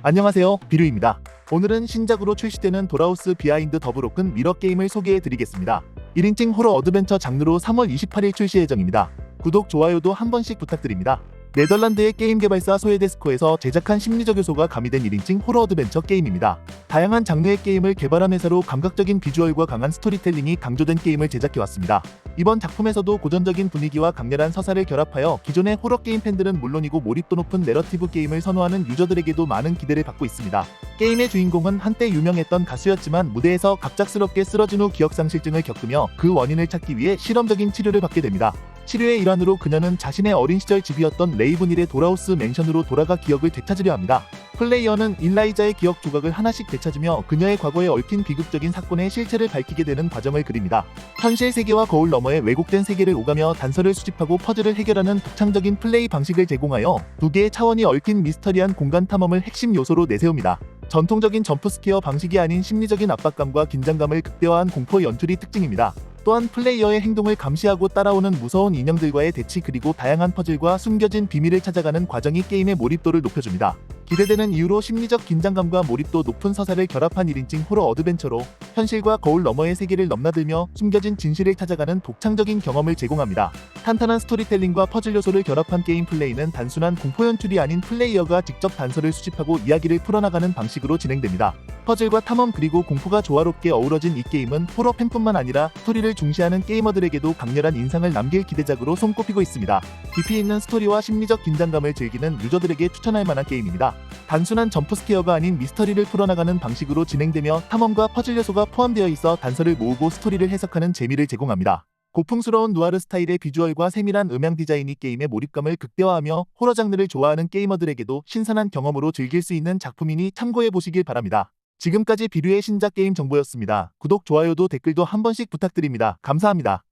안녕하세요. 비루입니다. 오늘은 신작으로 출시되는 도라우스 비하인드 더 브로큰 미러 게임을 소개해 드리겠습니다. 1인칭 호러 어드벤처 장르로 3월 28일 출시 예정입니다. 구독 좋아요도 한 번씩 부탁드립니다 네덜란드의 게임 개발사 소에데스코에서 제작한 심리적 요소가 가미된 1인칭 호러 어드벤처 게임입니다. 다양한 장르의 게임을 개발한 회사로 감각적인 비주얼과 강한 스토리텔링이 강조된 게임을 제작해왔습니다. 이번 작품에서도 고전적인 분위기와 강렬한 서사를 결합하여 기존의 호러 게임 팬들은 물론이고 몰입도 높은 내러티브 게임을 선호하는 유저들에게도 많은 기대를 받고 있습니다. 게임의 주인공은 한때 유명했던 가수였지만 무대에서 갑작스럽게 쓰러진 후 기억상실증을 겪으며 그 원인을 찾기 위해 실험적인 치료를 받게 됩니다. 치료의 일환으로 그녀는 자신의 어린 시절 집이었던 레이븐힐의 도라우스 맨션으로 돌아가 기억을 되찾으려 합니다. 플레이어는 일라이자의 기억 조각을 하나씩 되찾으며 그녀의 과거에 얽힌 비극적인 사건의 실체를 밝히게 되는 과정을 그립니다. 현실 세계와 거울 너머의 왜곡된 세계를 오가며 단서를 수집하고 퍼즐을 해결하는 독창적인 플레이 방식을 제공하여 두 개의 차원이 얽힌 미스터리한 공간 탐험을 핵심 요소로 내세웁니다. 전통적인 점프스퀘어 방식이 아닌 심리적인 압박감과 긴장감을 극대화한 공포 연출이 특징입니다. 또한 플레이어의 행동을 감시하고 따라오는 무서운 인형들과의 대치 그리고 다양한 퍼즐과 숨겨진 비밀을 찾아가는 과정이 게임의 몰입도를 높여줍니다. 기대되는 이유로 심리적 긴장감과 몰입도 높은 서사를 결합한 1인칭 호러 어드벤처로 현실과 거울 너머의 세계를 넘나들며 숨겨진 진실을 찾아가는 독창적인 경험을 제공합니다. 탄탄한 스토리텔링과 퍼즐 요소를 결합한 게임 플레이는 단순한 공포 연출이 아닌 플레이어가 직접 단서를 수집하고 이야기를 풀어나가는 방식으로 진행됩니다. 퍼즐과 탐험 그리고 공포가 조화롭게 어우러진 이 게임은 호러 팬뿐만 아니라 스토리를 중시하는 게이머들에게도 강렬한 인상을 남길 기대작으로 손꼽히고 있습니다. 깊이 있는 스토리와 심리적 긴장감을 즐기는 유저들에게 추천할 만한 게임입니다. 단순한 점프 스퀘어가 아닌 미스터리를 풀어나가는 방식으로 진행되며 탐험과 퍼즐 요소가 포함되어 있어 단서를 모으고 스토리를 해석하는 재미를 제공합니다. 고풍스러운 누아르 스타일의 비주얼과 세밀한 음향 디자인이 게임의 몰입감을 극대화하며 호러 장르를 좋아하는 게이머들에게도 신선한 경험으로 즐길 수 있는 작품이니 참고해 보시길 바랍니다. 지금까지 비류의 신작 게임 정보였습니다. 구독, 좋아요도 댓글도 한 번씩 부탁드립니다. 감사합니다.